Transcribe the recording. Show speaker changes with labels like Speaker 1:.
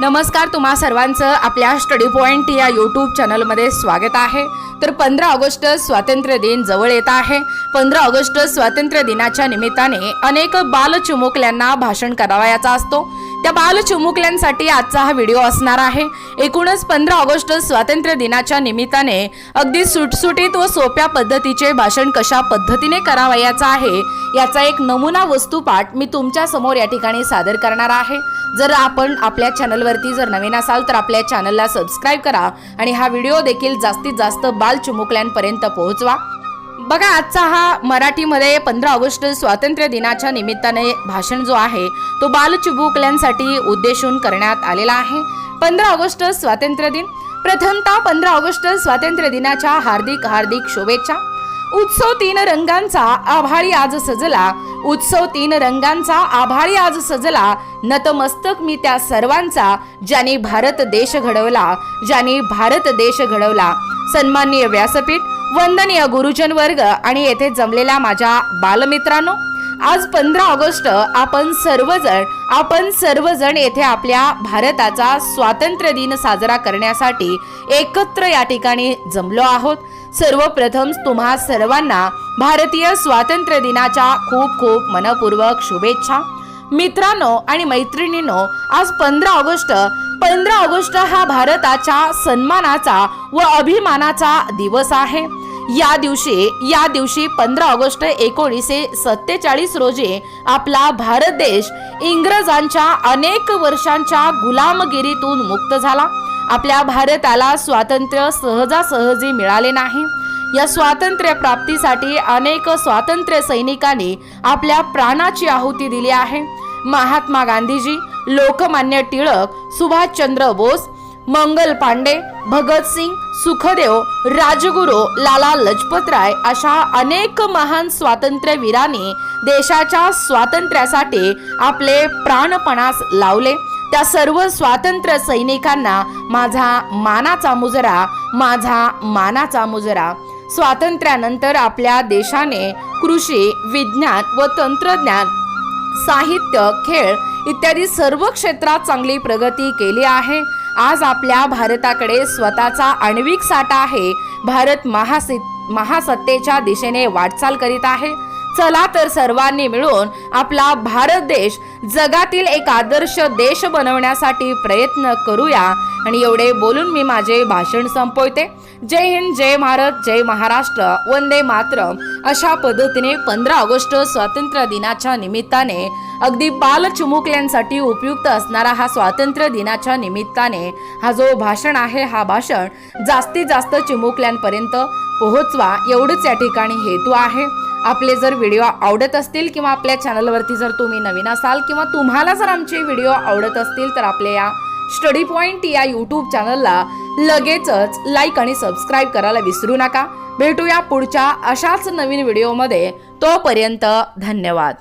Speaker 1: नमस्कार तुम्हा सर्वांचं आपल्या स्टडी पॉईंट या यूट्यूब चॅनलमध्ये स्वागत आहे. तर पंधरा ऑगस्ट स्वातंत्र्य दिन जवळ येत आहे. पंधरा ऑगस्ट स्वातंत्र्य दिनाच्या निमित्ताने अनेक बालचिमुकल्यांना भाषण करावयाचा असतो. त्या बाल चिमुकल्यांसाठी आजचा हा व्हिडिओ असणार आहे. एकूणच पंधरा ऑगस्ट स्वातंत्र्य दिनाच्या निमित्ताने अगदी सुटसुटीत व सोप्या पद्धतीचे भाषण कशा पद्धतीने करावयाचं आहे याचा एक नमुना वस्तुपाठ मी तुमच्यासमोर या ठिकाणी सादर करणार आहे. जर आपण आपल्या चॅनलवरती जर नवीन असाल तर आपल्या चॅनलला सबस्क्राईब करा आणि हा व्हिडिओ देखील जास्तीत जास्त बाल चिमुकल्यांपर्यंत पोहोचवा. बघा आजचा हा मराठीमध्ये पंधरा ऑगस्ट स्वातंत्र्य दिनाच्या निमित्ताने भाषण जो आहे तो बालचिबुकल्यांसाठी उद्देशून करण्यात आलेला आहे. पंधरा ऑगस्ट स्वातंत्र्य दिन प्रथमता पंधरा ऑगस्ट स्वातंत्र्य दिनाच्या हार्दिक हार्दिक शुभेच्छा. उत्सव तीन रंगांचा आभाळी आज सजला. उत्सव तीन रंगांचा आभाळी आज सजला. नतमस्तक मी त्या सर्वांचा ज्यांनी भारत देश घडवला ज्यांनी भारत देश घडवला. सन्माननीय व्यासपीठ वंदनीय गुरुजन वर्ग आणि येथे जमलेल्या माझ्या बालमित्रांनो आज पंधरा ऑगस्ट आपण सर्वजण आपण सर्वजण येथे आपल्या भारताचा स्वातंत्र्य दिन साजरा करण्यासाठी एकत्र या ठिकाणी जमलो आहोत. सर्वप्रथम तुम्हा सर्वांना भारतीय स्वातंत्र्य दिनाच्या खूप खूप मनपूर्वक शुभेच्छा. मित्रांनो आणि मैत्रिणींनो आज पंधरा ऑगस्ट पंधरा ऑगस्ट हा भारताच्या सन्मानाचा व अभिमानाचा दिवस आहे. या दिवशी या दिवशी पंधरा ऑगस्ट एकोणीसशे सत्तेचाळीस रोजी आपला भारत देश इंग्रजांच्या अनेक वर्षांच्या गुलामगिरीतून मुक्त झाला. आपल्या भारताला स्वातंत्र्य सहजासहजी मिळाले नाही. या स्वातंत्र्य प्राप्तीसाठी अनेक स्वातंत्र्य सैनिकांनी आपल्या प्राणाची आहुती दिली आहे. महात्मा गांधीजी लोकमान्य टिळक सुभाषचंद्र बोस मंगल पांडे भगतसिंग सुखदेव राजगुरू लाला लजपतराय अशा अनेक महान स्वातंत्र्यवीरांनी देशाच्या स्वातंत्र्यासाठी आपले प्राणपणास लावले. त्या सर्व स्वातंत्र्य सैनिकांना माझा मानाचा मुजरा माझा मानाचा मुजरा. स्वातंत्र्यानंतर आपल्या देशाने कृषी विज्ञान व तंत्रज्ञान साहित्य खेळ इत्यादी सर्व क्षेत्रात चांगली प्रगती केली आहे. आज आपल्या भारताकडे स्वतःचा आण्विक साठा आहे. भारत महासि महासत्तेच्या दिशेने वाटचाल करीत आहे. चला तर सर्वांनी मिळून आपला भारत देश जगातील एक आदर्श देश बनवण्यासाठी प्रयत्न करूया. आणि एवढे बोलून मी माझे भाषण संपवते. जय हिंद जय भारत जय महाराष्ट्र. वंदे मातरम. अशा पद्धतीने पंधरा ऑगस्ट स्वातंत्र्य दिनाच्या निमित्ताने अगदी बाल चिमुकल्यांसाठी उपयुक्त असणारा हा स्वातंत्र्य दिनाच्या निमित्ताने हा जो भाषण आहे हा भाषण जास्तीत जास्त चिमुकल्यांपर्यंत पोहोचवा एवढंच या ठिकाणी हेतू आहे. आपले जर व्हिडिओ आवडत असतील किंवा आपल्या चॅनलवरती जर तुम्ही नवीन असाल किंवा तुम्हाला जर आमचे व्हिडिओ आवडत असतील तर आपल्या या स्टडी पॉईंट या यूट्यूब चॅनलला लगेचच लाईक आणि सबस्क्राईब करायला विसरू नका. भेटूया पुढच्या अशाच नवीन व्हिडिओमध्ये. तोपर्यंत धन्यवाद.